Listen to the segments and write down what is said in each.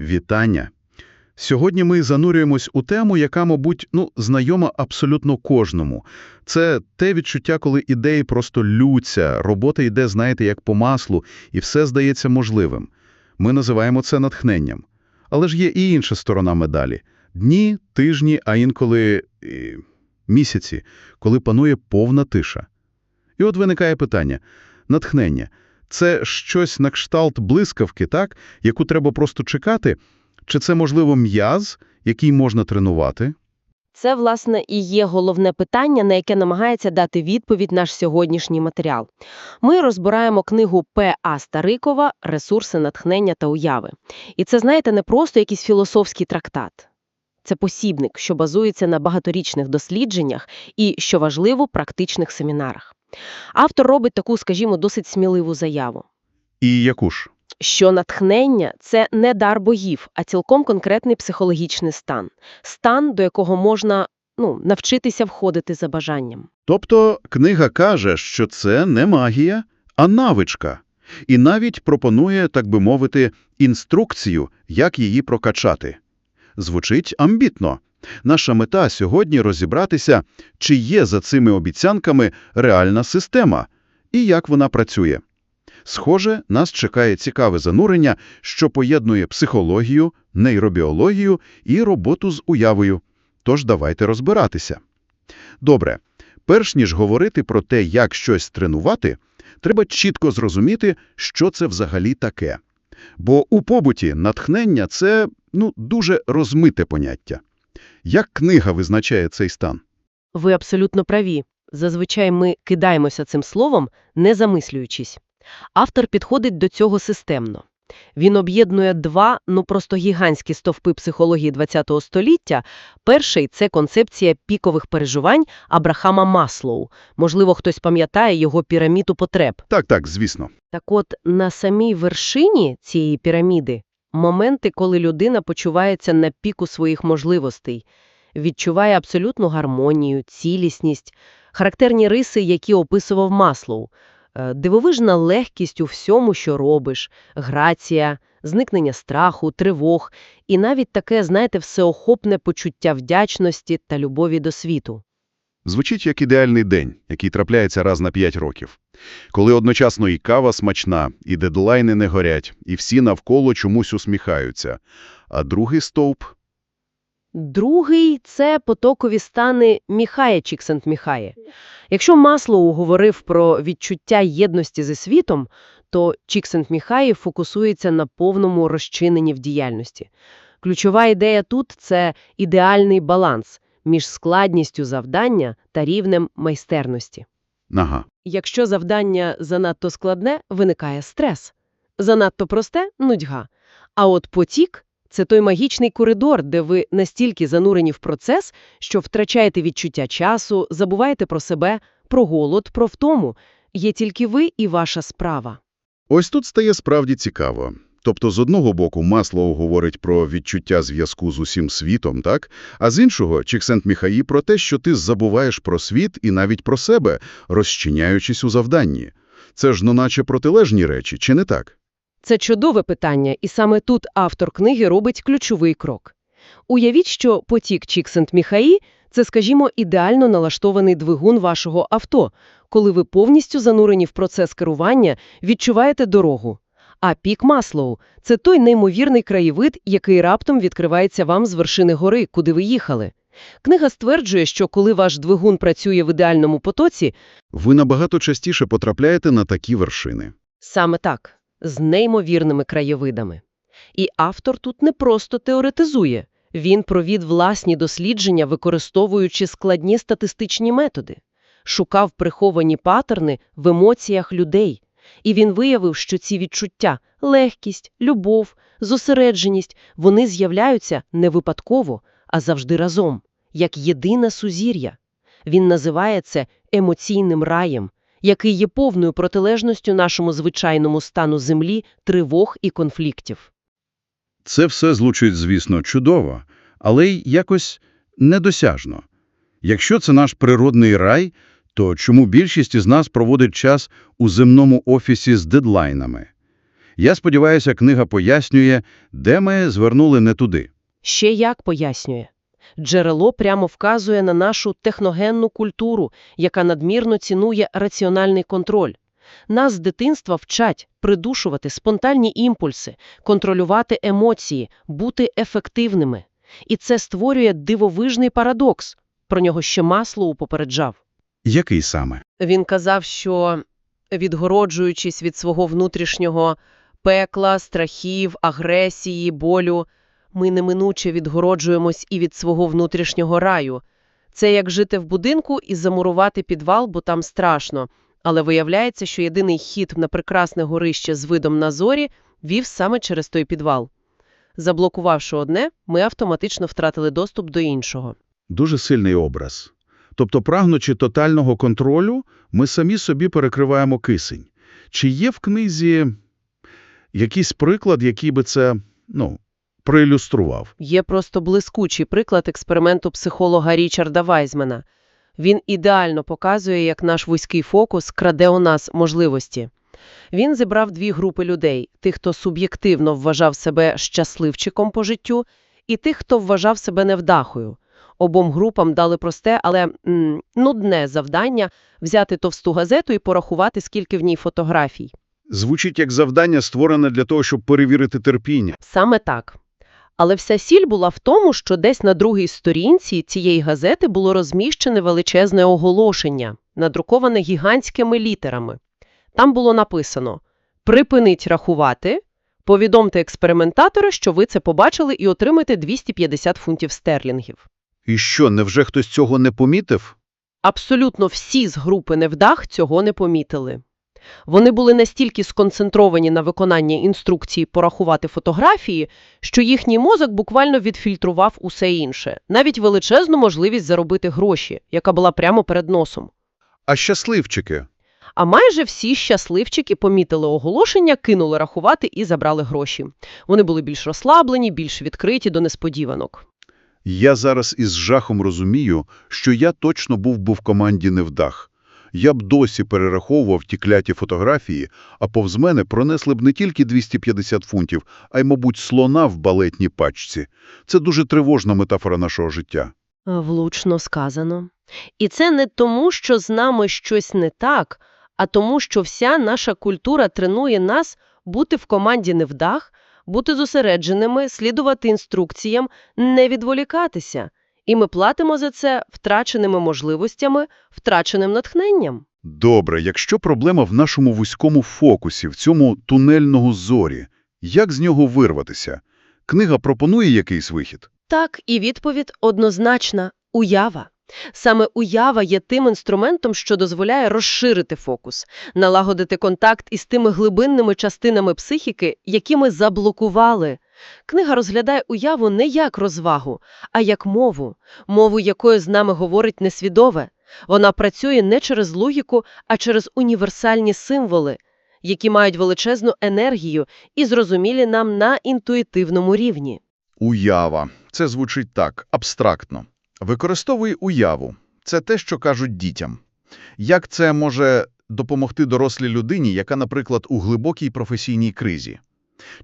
Вітання! Сьогодні ми занурюємось у тему, яка, мабуть, ну, знайома абсолютно кожному. Це те відчуття, коли ідеї просто лються, робота йде, знаєте, як по маслу, і все здається можливим. Ми називаємо це натхненням. Але ж є і інша сторона медалі. Дні, тижні, а інколи місяці, коли панує повна тиша. І от виникає питання. Натхнення – це щось на кшталт блискавки, так, яку треба просто чекати – чи це, можливо, м'яз, який можна тренувати? Це, власне, і є головне питання, на яке намагається дати відповідь наш сьогоднішній матеріал. Ми розбираємо книгу П.А. Старикова «Ресурси натхнення та уяви». І це, знаєте, не просто якийсь філософський трактат. Це посібник, що базується на багаторічних дослідженнях і, що важливо, практичних семінарах. Автор робить таку, скажімо, досить сміливу заяву. І яку ж? що натхнення – це не дар богів, а цілком конкретний психологічний стан. Стан, до якого можна ну, навчитися входити за бажанням. Тобто книга каже, що це не магія, а навичка. І навіть пропонує, так би мовити, інструкцію, як її прокачати. Звучить амбітно. Наша мета сьогодні розібратися, чи є за цими обіцянками реальна система і як вона працює. Схоже, нас чекає цікаве занурення, що поєднує психологію, нейробіологію і роботу з уявою. Тож давайте розбиратися. Добре, перш ніж говорити про те, як щось тренувати, треба чітко зрозуміти, що це взагалі таке. Бо у побуті натхнення – це ну, дуже розмите поняття. Як книга визначає цей стан? Ви абсолютно праві. Зазвичай ми кидаємося цим словом, не замислюючись. Автор підходить до цього системно. Він об'єднує два, ну просто гігантські стовпи психології ХХ століття. Перший – це концепція пікових переживань Абрахама Маслоу. Можливо, хтось пам'ятає його піраміду потреб. Так-так, звісно. Так от, на самій вершині цієї піраміди – моменти, коли людина почувається на піку своїх можливостей, відчуває абсолютну гармонію, цілісність, характерні риси, які описував Маслоу – Е, дивовижна легкість у всьому, що робиш, грація, зникнення страху, тривог і навіть таке, знаєте, всеохопне почуття вдячності та любові до світу. Звучить як ідеальний день, який трапляється раз на 5 років. Коли одночасно і кава смачна, і дедлайни не горять, і всі навколо чомусь усміхаються. А другий стовп Другий – це потокові стани Міхая Чіксент-Міхає. Якщо Маслоу говорив про відчуття єдності зі світом, то Чіксент-Міхає фокусується на повному розчиненні в діяльності. Ключова ідея тут – це ідеальний баланс між складністю завдання та рівнем майстерності. Ага. Якщо завдання занадто складне, виникає стрес. Занадто просте – нудьга. А от потік – це той магічний коридор, де ви настільки занурені в процес, що втрачаєте відчуття часу, забуваєте про себе, про голод, про втому. Є тільки ви і ваша справа. Ось тут стає справді цікаво. Тобто, з одного боку, Маслоу говорить про відчуття зв'язку з усім світом, так? А з іншого, Чіксент Міхаї про те, що ти забуваєш про світ і навіть про себе, розчиняючись у завданні. Це ж, ну наче протилежні речі, чи не так? Це чудове питання, і саме тут автор книги робить ключовий крок. Уявіть, що потік Чіксент-Міхаї – це, скажімо, ідеально налаштований двигун вашого авто, коли ви повністю занурені в процес керування, відчуваєте дорогу. А пік Маслоу – це той неймовірний краєвид, який раптом відкривається вам з вершини гори, куди ви їхали. Книга стверджує, що коли ваш двигун працює в ідеальному потоці, Ви набагато частіше потрапляєте на такі вершини. саме так з неймовірними краєвидами. І автор тут не просто теоретизує, він провів власні дослідження, використовуючи складні статистичні методи, шукав приховані патерни в емоціях людей. І він виявив, що ці відчуття – легкість, любов, зосередженість – вони з'являються не випадково, а завжди разом, як єдине сузір'я. Він називає це емоційним раєм, який є повною протилежністю нашому звичайному стану землі, тривог і конфліктів. Це все звучить, звісно, чудово, але й якось недосяжно. Якщо це наш природний рай, То чому більшість із нас проводить час у земному офісі з дедлайнами? Я сподіваюся, книга пояснює, де ми звернули не туди. Ще як пояснює. Джерело прямо вказує на нашу техногенну культуру, яка надмірно цінує раціональний контроль. Нас з дитинства вчать придушувати спонтанні імпульси, контролювати емоції, бути ефективними. І це створює дивовижний парадокс. Про нього ще Маслоу попереджав. Який саме? Він казав, що, відгороджуючись від свого внутрішнього пекла, страхів, агресії, болю, ми неминуче відгороджуємось і від свого внутрішнього раю. Це як жити в будинку і замурувати підвал, бо там страшно. Але виявляється, що єдиний хід на прекрасне горище з видом на зорі вів саме через той підвал. Заблокувавши одне, ми автоматично втратили доступ до іншого. Дуже сильний образ. Тобто, прагнучи тотального контролю, ми самі собі перекриваємо кисень. Чи є в книзі якийсь приклад, який би це, ну, проілюстрував? Є просто блискучий приклад експерименту психолога Річарда Вайзмена. Він ідеально показує, як наш вузький фокус краде у нас можливості. Він зібрав дві групи людей – тих, хто суб'єктивно вважав себе щасливчиком по життю, і тих, хто вважав себе невдахою. Обом групам дали просте, але м, нудне завдання – взяти товсту газету і порахувати, скільки в ній фотографій. Звучить як завдання, створене для того, щоб перевірити терпіння. Саме так. Але вся сіль була в тому, що десь на другій сторінці цієї газети було розміщене величезне оголошення, надруковане гігантськими літерами. Там було написано «Припинить рахувати», «Повідомте експериментатора, що ви це побачили і отримаєте 250 фунтів стерлінгів». І що, невже хтось цього не помітив? Абсолютно всі з групи невдах цього не помітили. Вони були настільки сконцентровані на виконанні інструкції порахувати фотографії, що їхній мозок буквально відфільтрував усе інше, навіть величезну можливість заробити гроші, яка була прямо перед носом. А щасливчики? А майже всі щасливчики помітили оголошення, кинули рахувати і забрали гроші. Вони були більш розслаблені, більш відкриті до несподіванок. Я зараз із жахом розумію, що я точно був би в команді невдах. Я б досі перераховував ті кляті фотографії, а повз мене пронесли б не тільки 250 фунтів, а й, мабуть, слона в балетній пачці. Це дуже тривожна метафора нашого життя. Влучно сказано. І це не тому, що з нами щось не так, а тому, що вся наша культура тренує нас бути в команді невдах, бути зосередженими, слідувати інструкціям, не відволікатися. І ми платимо за це втраченими можливостями, втраченим натхненням. Добре, якщо проблема в нашому вузькому фокусі, в цьому тунельного зорі, як з нього вирватися? Книга пропонує якийсь вихід? Так, і відповідь однозначна – уява. Саме уява є тим інструментом, що дозволяє розширити фокус, налагодити контакт із тими глибинними частинами психіки, які ми заблокували. Книга розглядає уяву не як розвагу, а як мову, мову якою з нами говорить несвідове. Вона працює не через логіку, а через універсальні символи, які мають величезну енергію і зрозумілі нам на інтуїтивному рівні. Уява. Це звучить так, абстрактно. Використовуй уяву. Це те, що кажуть дітям. Як це може допомогти дорослій людині, яка, наприклад, у глибокій професійній кризі?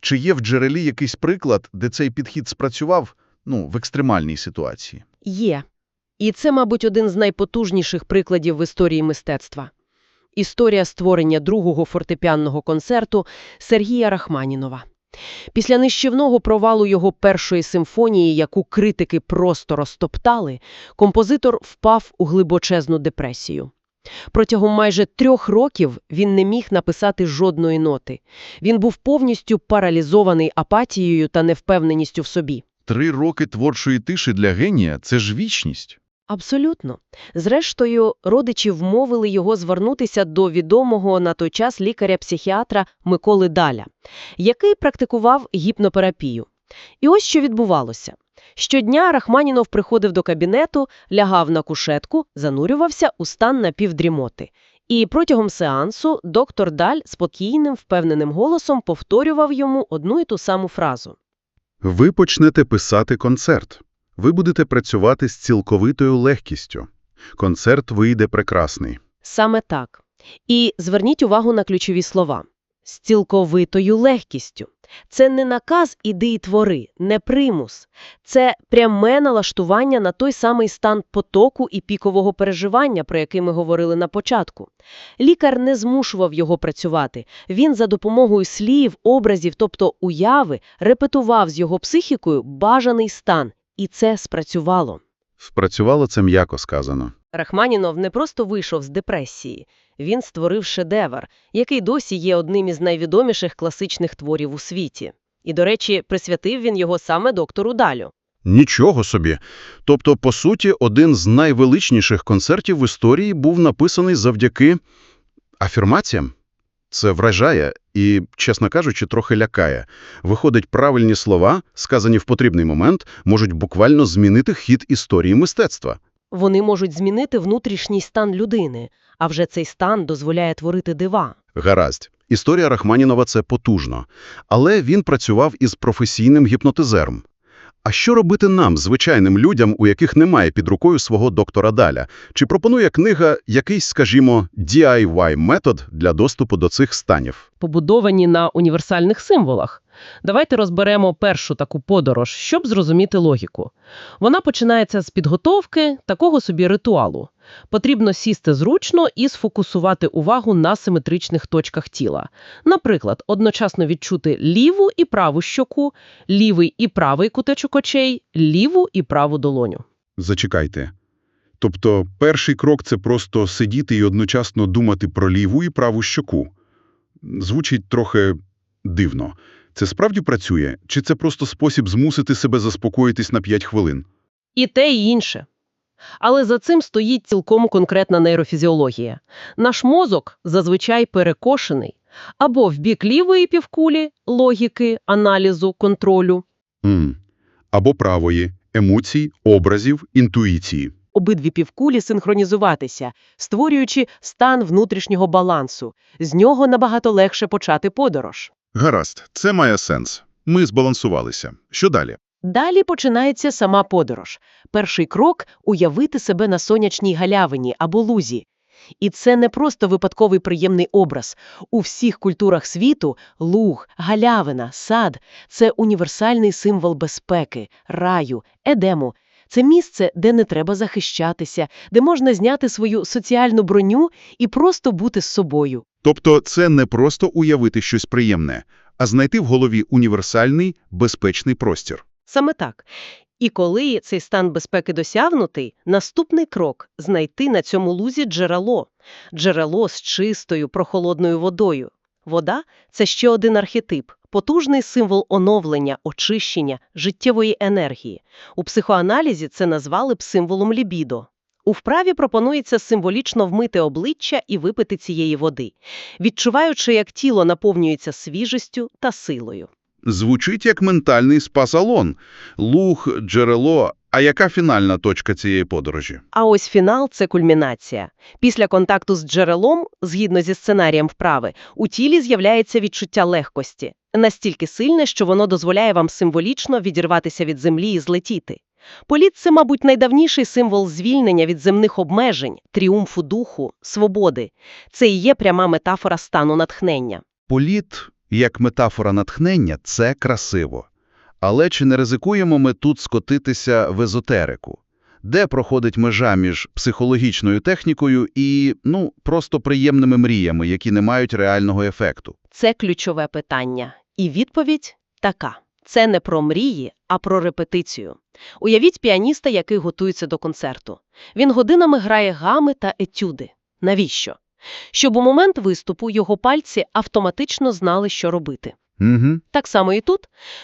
Чи є в джерелі якийсь приклад, де цей підхід спрацював, ну, в екстремальній ситуації? Є. І це, мабуть, один з найпотужніших прикладів в історії мистецтва. Історія створення другого фортепіанного концерту Сергія Рахманінова. Після нищівного провалу його першої симфонії, яку критики просто розтоптали, композитор впав у глибочезну депресію. Протягом майже трьох років він не міг написати жодної ноти. Він був повністю паралізований апатією та невпевненістю в собі. Три роки творчої тиші для генія – це ж вічність. Абсолютно. Зрештою, родичі вмовили його звернутися до відомого на той час лікаря-психіатра Миколи Даля, який практикував гіпнотерапію. І ось що відбувалося. Щодня Рахманінов приходив до кабінету, лягав на кушетку, занурювався у стан напівдрімоти. І протягом сеансу доктор Даль спокійним, впевненим голосом повторював йому одну і ту саму фразу. Ви почнете писати концерт. Ви будете працювати з цілковитою легкістю. Концерт вийде прекрасний. Саме так. І зверніть увагу на ключові слова. З цілковитою легкістю. Це не наказ «іди і твори», не примус. Це пряме налаштування на той самий стан потоку і пікового переживання, про який ми говорили на початку. Лікар не змушував його працювати. Він за допомогою слів, образів, тобто уяви, репетував з його психікою бажаний стан. І це спрацювало. Спрацювало це м'яко сказано. Рахманінов не просто вийшов з депресії. Він створив шедевр, який досі є одним із найвідоміших класичних творів у світі. І, до речі, присвятив він його саме доктору Далю. Нічого собі. Тобто, по суті, один з найвеличніших концертів в історії був написаний завдяки афірмаціям. Це вражає і, чесно кажучи, трохи лякає. Виходить, правильні слова, сказані в потрібний момент, можуть буквально змінити хід історії мистецтва. Вони можуть змінити внутрішній стан людини, а вже цей стан дозволяє творити дива. Гаразд. Історія Рахманінова – це потужно. Але він працював із професійним гіпнотизером. А що робити нам, звичайним людям, у яких немає під рукою свого доктора Даля? Чи пропонує книга якийсь, скажімо, DIY-метод для доступу до цих станів? побудовані на універсальних символах. Давайте розберемо першу таку подорож, щоб зрозуміти логіку. Вона починається з підготовки такого собі ритуалу. Потрібно сісти зручно і сфокусувати увагу на симетричних точках тіла. Наприклад, одночасно відчути ліву і праву щоку, лівий і правий кутечок очей, ліву і праву долоню. Зачекайте. Тобто перший крок – це просто сидіти і одночасно думати про ліву і праву щоку. Звучить трохи дивно. Це справді працює? Чи це просто спосіб змусити себе заспокоїтись на 5 хвилин? І те, і інше. Але за цим стоїть цілком конкретна нейрофізіологія. Наш мозок зазвичай перекошений або в бік лівої півкулі логіки, аналізу, контролю. М. Або правої – емоцій, образів, інтуїції. обидві півкулі синхронізуватися, створюючи стан внутрішнього балансу. З нього набагато легше почати подорож. Гаразд, це має сенс. Ми збалансувалися. Що далі? Далі починається сама подорож. Перший крок – уявити себе на сонячній галявині або лузі. І це не просто випадковий приємний образ. У всіх культурах світу луг, галявина, сад – це універсальний символ безпеки, раю, едему. Це місце, де не треба захищатися, де можна зняти свою соціальну броню і просто бути з собою. Тобто це не просто уявити щось приємне, а знайти в голові універсальний, безпечний простір. Саме так. І коли цей стан безпеки досягнутий, наступний крок – знайти на цьому лузі джерело. Джерело з чистою, прохолодною водою. Вода – це ще один архетип, потужний символ оновлення, очищення, життєвої енергії. У психоаналізі це назвали б символом лібідо. У вправі пропонується символічно вмити обличчя і випити цієї води, відчуваючи, як тіло наповнюється свіжістю та силою. Звучить як ментальний спа-салон. Луг, джерело. А яка фінальна точка цієї подорожі? А ось фінал – це кульмінація. Після контакту з джерелом, згідно зі сценарієм вправи, у тілі з'являється відчуття легкості. Настільки сильне, що воно дозволяє вам символічно відірватися від землі і злетіти. Політ – це, мабуть, найдавніший символ звільнення від земних обмежень, тріумфу духу, свободи. Це і є пряма метафора стану натхнення. Політ, як метафора натхнення, це красиво. Але чи не ризикуємо ми тут скотитися в езотерику? Де проходить межа між психологічною технікою і, ну, просто приємними мріями, які не мають реального ефекту? Це ключове питання. І відповідь така. Це не про мрії, а про репетицію. Уявіть піаніста, який готується до концерту. Він годинами грає гами та етюди. Навіщо? Щоб у момент виступу його пальці автоматично знали, що робити. Угу. Так само і тут,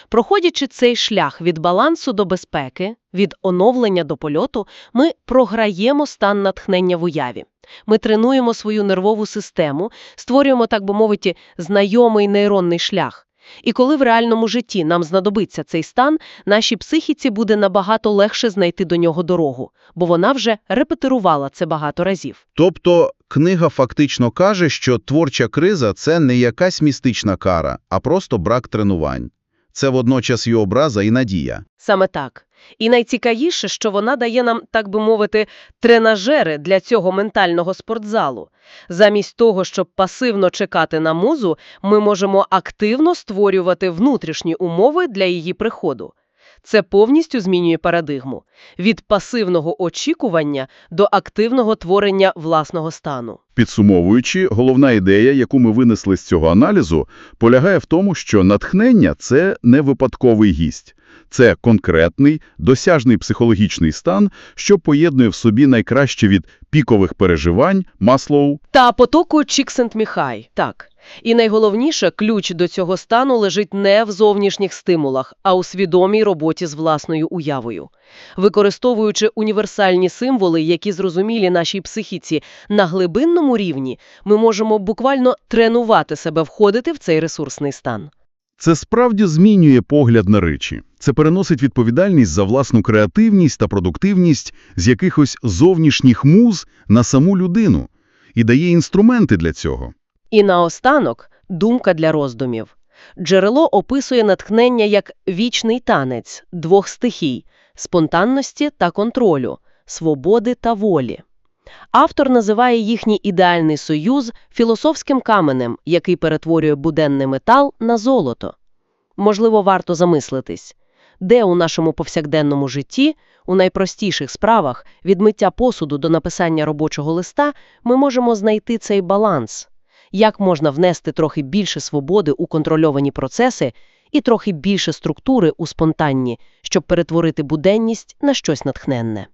проходячи цей шлях від балансу до безпеки, від оновлення до польоту, ми програємо стан натхнення в уяві. Ми тренуємо свою нервову систему, створюємо, так би мовити, знайомий нейронний шлях. І коли в реальному житті нам знадобиться цей стан, нашій психіці буде набагато легше знайти до нього дорогу, бо вона вже репетирувала це багато разів. Тобто книга фактично каже, що творча криза – це не якась містична кара, а просто брак тренувань. Це водночас і образа, і надія. Саме так. І найцікавіше, що вона дає нам, так би мовити, тренажери для цього ментального спортзалу. Замість того, щоб пасивно чекати на музу, ми можемо активно створювати внутрішні умови для її приходу. Це повністю змінює парадигму – від пасивного очікування до активного творення власного стану. Підсумовуючи, головна ідея, яку ми винесли з цього аналізу, полягає в тому, що натхнення – це не випадковий гість. Це конкретний, досяжний психологічний стан, що поєднує в собі найкраще від пікових переживань, Маслоу, Та потоку Чіксент-Міхай, так. І найголовніше, ключ до цього стану лежить не в зовнішніх стимулах, а у свідомій роботі з власною уявою. Використовуючи універсальні символи, які зрозумілі нашій психіці на глибинному рівні, ми можемо буквально тренувати себе входити в цей ресурсний стан. Це справді змінює погляд на речі. Це переносить відповідальність за власну креативність та продуктивність з якихось зовнішніх муз на саму людину і дає інструменти для цього. І наостанок – думка для роздумів. Джерело описує натхнення як вічний танець двох стихій – спонтанності та контролю, свободи та волі. Автор називає їхній ідеальний союз філософським каменем, який перетворює буденний метал на золото. Можливо, варто замислитись, де у нашому повсякденному житті, у найпростіших справах, від миття посуду до написання робочого листа, ми можемо знайти цей баланс. Як можна внести трохи більше свободи у контрольовані процеси і трохи більше структури у спонтанні, щоб перетворити буденність на щось натхненне.